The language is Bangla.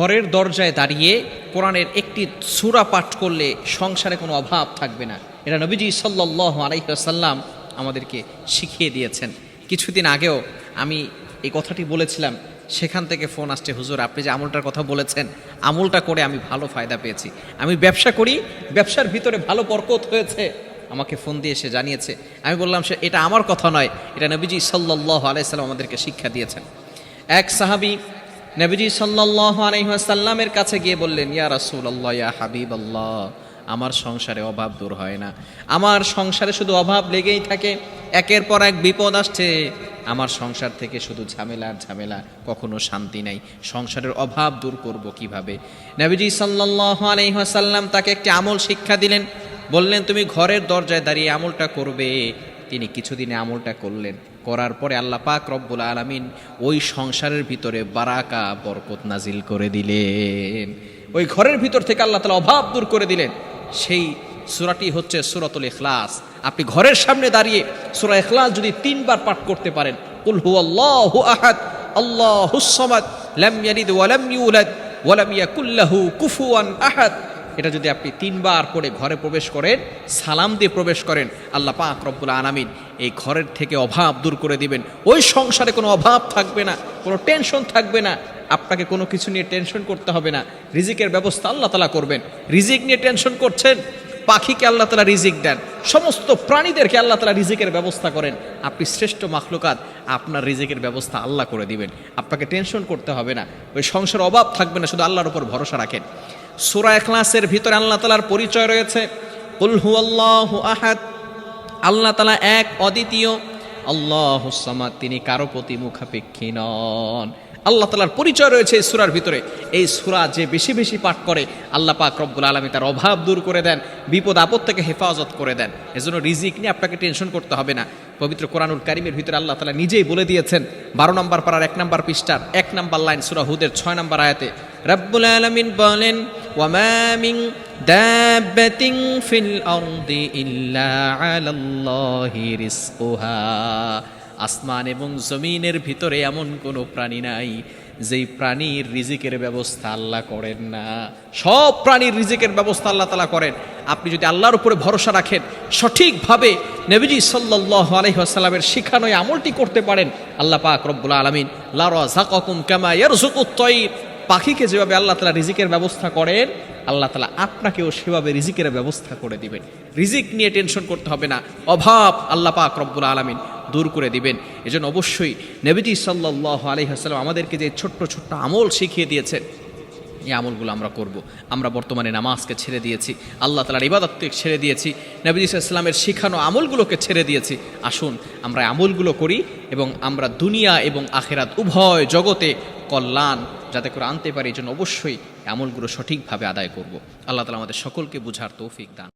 ঘরের দরজায় দাঁড়িয়ে কোরআনের একটি সূরা পাঠ করলে সংসারে কোনো অভাব থাকবে না। এটা নবীজি সাল্লাহ আলাইসাল্লাম আমাদেরকে শিখিয়ে দিয়েছেন। কিছুদিন আগেও আমি এই কথাটি বলেছিলাম, সেখান থেকে ফোন আসছে, হুজুর, আপনি যে আমলটার কথা বলেছেন, আমলটা করে আমি ভালো ফায়দা পেয়েছি। আমি ব্যবসা করি, ব্যবসার ভিতরে ভালো বরকত হয়েছে। আমাকে ফোন দিয়ে সে জানিয়েছে। আমি বললাম, সে, এটা আমার কথা নয়, এটা নবীজি সাল্লাহ আলাইসাল্লাম আমাদেরকে শিক্ষা দিয়েছেন। এক সাহাবি নবীজি সাল্লাহ আলহিহাসাল্লামের কাছে গিয়ে বললেন, ইয়া রাসুল আল্লাহ ইয়া হাবিব আল্লাহ আমার সংসারে অভাব দূর হয় না। আমার সংসারে শুধু অভাব লেগেই থাকে, একের পর এক বিপদ আসছে। আমার সংসার থেকে শুধু ঝামেলা আর ঝামেলা, কখনো শান্তি নাই। সংসারের অভাব দূর করব কীভাবে? নবীজি সাল্লাহ আলহিহাসাল্লাম তাকে একটি আমল শিক্ষা দিলেন। বললেন, তুমি ঘরের দরজায় দাঁড়িয়ে আমলটা করবে। তিনি কিছুদিনে আমলটা করলেন। করার পরে আল্লাহ পাক রব্বুল আলমিন ওই সংসারের ভিতরে বারাকা, বরকত নাজিল করে দিলেন। ওই ঘরের ভিতর থেকে আল্লাহ তালা অভাব দূর করে দিলেন। সেই সুরাটি হচ্ছে সুরাতুল ইখলাস। আপনি ঘরের সামনে দাঁড়িয়ে সুরা ইখলাস যদি তিনবার পাঠ করতে পারেন, কুল হু আল্লাহু আহাদ, আল্লাহু সামাদ, লাম ইয়ালিদ ওয়া লাম ইউলাদ, ওয়া লাম ইয়াকুল লাহু কুফুয়ান আহাদ। এটা যদি আপনি তিনবার করে ঘরে প্রবেশ করেন, সালাম দিয়ে প্রবেশ করেন, আল্লাহ পাক রব্বুল আনামিন এই ঘরের থেকে অভাব দূর করে দিবেন। ওই সংসারে কোনো অভাব থাকবে না, কোনো টেনশন থাকবে না, আপনাকে কোনো কিছু নিয়ে টেনশন করতে হবে না। রিজিকের ব্যবস্থা আল্লাহ তালা করবেন। রিজিক নিয়ে টেনশন করছেন, পাখিকে আল্লাহ তালা রিজিক দেন। সমস্ত প্রাণীদেরকে আল্লাহ তালা রিজিকের ব্যবস্থা করেন। আপনি শ্রেষ্ঠ মাখলুকাত, আপনার রিজিকের ব্যবস্থা আল্লাহ করে দিবেন। আপনাকে টেনশন করতে হবে না। ওই সংসার অভাব থাকবে না, শুধু আল্লাহর উপর ভরসা রাখেন। সুরা এখলাসের ভিতরে আল্লাহ তালার পরিচয় রয়েছে। কুলহু আল্লাহ আহাদ। আল্লাহ তালা এক অদ্বিতীয়। আল্লাহ তিনি কারও প্রতি মুখাপেক্ষী নন। আল্লাহ তালার পরিচয় রয়েছে এই সুরার ভিতরে। এই সুরা যে বেশি বেশি পাঠ করে, আল্লাহ পাক রব্বুল আলমী তার অভাব দূর করে দেন, বিপদ আপদ থেকে হেফাজত করে দেন। এজন্য রিজিক নিয়ে আপনাকে টেনশন করতে হবে না। পবিত্র কোরআনুল কারিমের ভিতরে আল্লাহ তালা নিজেই বলে দিয়েছেন, বারো নম্বর পাড়ার এক নম্বর পৃষ্ঠার এক নম্বর লাইন সুরা হুদের ছয় নম্বর আয়াতে, রব্বুল আলমিন বলেন, ওয়ামা মিন দাব্বাতিন ফিল আরদি ইল্লা আলাল্লাহি রিজকুহা। আসমান এবং জমিনের ভিতরে এমন কোনো প্রাণী নাই, যেই প্রাণীর রিজিকের ব্যবস্থা আল্লাহ করেন না। সব প্রাণীর রিজিকের ব্যবস্থা আল্লাহ তালা করেন। আপনি যদি আল্লাহর উপরে ভরসা রাখেন, সঠিকভাবে নবীজি সাল্লাহ আলহিহাসাল্লামের শিখানো এই আমলটি করতে পারেন, আল্লাহ পাক রব্বুল আলমিন লারা জাকুম কামা ইয়ারজুকুত-তয়র পাখিকে যেভাবে আল্লাহ তালা রিজিকের ব্যবস্থা করেন, আল্লাহ তালা আপনাকেও সেভাবে রিজিকের ব্যবস্থা করে দিবেন। রিজিক নিয়ে টেনশন করতে হবে না। অভাব আল্লাহ পাক রব্বুল আলমিন। দূর করে দিবেন। এজন্য অবশ্যই নবীজি সাল্লাহ আলহিহাস্লাম আমাদেরকে যে ছোট্ট ছোট্ট আমল শিখিয়ে দিয়েছেন, এই আমলগুলো আমরা করব। আমরা বর্তমানে নামাজকে ছেড়ে দিয়েছি, আল্লাহ তালার ইবাদতকে ছেড়ে দিয়েছি নবী ইসলামের শিখানো আমলগুলোকে ছেড়ে দিয়েছি। আসুন, আমরা আমলগুলো করি এবং আমরা দুনিয়া এবং আখেরাত উভয় জগতে কল্যাণ যাতে করে আনতে পারি এই জন্য অবশ্যই আমলগুলো সঠিকভাবে আদায় করব। আল্লাহ তালা আমাদের সকলকে বুঝার তৌফিক দান।